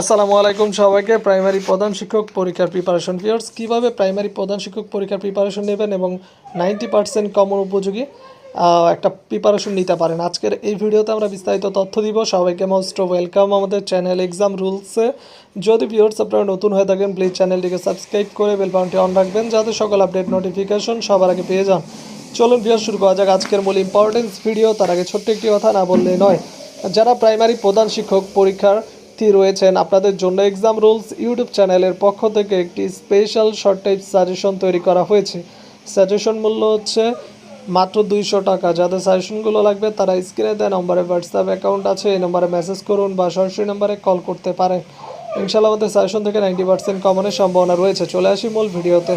আসসালামু আলাইকুম সবাইকে। প্রাইমারি প্রধান শিক্ষক পরীক্ষার প্রিপারেশন ভিউয়ার্স কীভাবে প্রাইমারি প্রধান শিক্ষক পরীক্ষার প্রিপারেশন নেবেন এবং নাইনটি পার্সেন্ট কমন উপযোগী একটা প্রিপারেশন নিতে পারেন। আজকের এই ভিডিওতে আমরা বিস্তারিত তথ্য দিব। সবাইকে মোস্ট ওয়েলকাম আমাদের চ্যানেল এক্সাম রুলসে যদি ভিউয়ার্স আপনারা নতুন হয়ে থাকেন প্লিজ চ্যানেলটিকে সাবস্ক্রাইব করে বেল বাটনটি অন রাখবেন, যাতে সকল আপডেট নোটিফিকেশন সবার আগে পেয়ে যান। চলুন ভিউয়ার্স শুরু করা যাক। আজকের মূল ইম্পর্টেন্স ভিডিও তার আগে ছোট্ট একটি কথা না বললেই নয়। যারা প্রাইমারি প্রধান শিক্ষক পরীক্ষার্থী রয়েছেন আপনাদের জন্য এক্সাম রুলস ইউটিউব চ্যানেলের পক্ষ থেকে একটি স্পেশাল শর্ট টাইপ সাজেশন তৈরি করা হয়েছে। সাজেশন মূল্য হচ্ছে মাত্র দুইশো টাকা। যাদের সাজেশনগুলো লাগবে তারা স্ক্রিনে দেয় নম্বরে হোয়াটসঅ্যাপ অ্যাকাউন্ট আছে, এই নম্বরে মেসেজ করুন বা সরাসরি নম্বরে কল করতে পারেন। ইনশাল্লাহ আমাদের সাজেশন থেকে নাইনটি পার্সেন্ট কমনের সম্ভাবনা রয়েছে। চলে আসি মূল ভিডিওতে।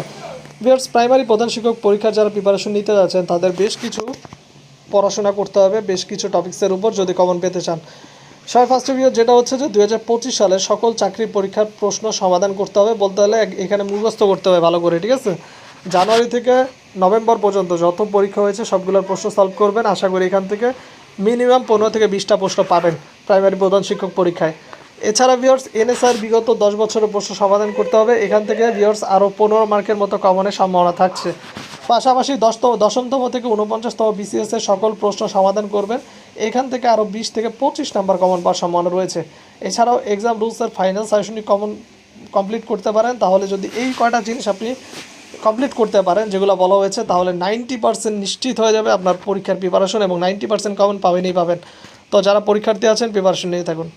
ভিউয়ার্স প্রাইমারি প্রধান শিক্ষক পরীক্ষার যারা প্রিপারেশন নিতে যাচ্ছেন, তাদের বেশ কিছু পড়াশোনা করতে হবে, বেশ কিছু টপিক্সের উপর যদি কমন পেতে চান। সবাই ফার্স্ট ভিডিও যেটা হচ্ছে যে দু হাজার পঁচিশ সালে সকল চাকরি পরীক্ষার প্রশ্ন সমাধান করতে হবে, বলতে হলে এখানে মুখস্থ করতে হবে ভালো করে, ঠিক আছে? জানুয়ারি থেকে নভেম্বর পর্যন্ত যত পরীক্ষা হয়েছে সবগুলোর প্রশ্ন সলভ করবেন। আশা করি এখান থেকে মিনিমাম পনেরো থেকে বিশটা প্রশ্ন পাবেন প্রাইমারি প্রধান শিক্ষক পরীক্ষায়। এছাড়া ভিওর্স এনএসআর বিগত দশ বছরের প্রশ্ন সমাধান করতে হবে। এখান থেকে ভিওর্স আরও পনেরো মার্কের মতো কমনের সম্ভাবনা থাকছে। পাশাপাশি দশতম দশমতম থেকে উনপঞ্চাশতম বিসিএস এর সকল প্রশ্ন সমাধান করবেন। এখান থেকে আরও বিশ থেকে পঁচিশ নাম্বার কমন পাওয়ার সম্ভাবনা রয়েছে। এছাড়াও এক্সাম রুলসের ফাইনাল সাজেশনটি কমন কমপ্লিট করতে পারেন। তাহলে যদি এই কয়টা জিনিস আপনি কমপ্লিট করতে পারেন, যেগুলো বলা হয়েছে, তাহলে নাইনটি পার্সেন্ট নিশ্চিত হয়ে যাবে আপনার পরীক্ষার প্রিপারেশন এবং নাইনটি পার্সেন্ট কমন পাবেনই পাবেন। তো যারা পরীক্ষার্থী আছেন প্রিপারেশন নিয়ে থাকুন।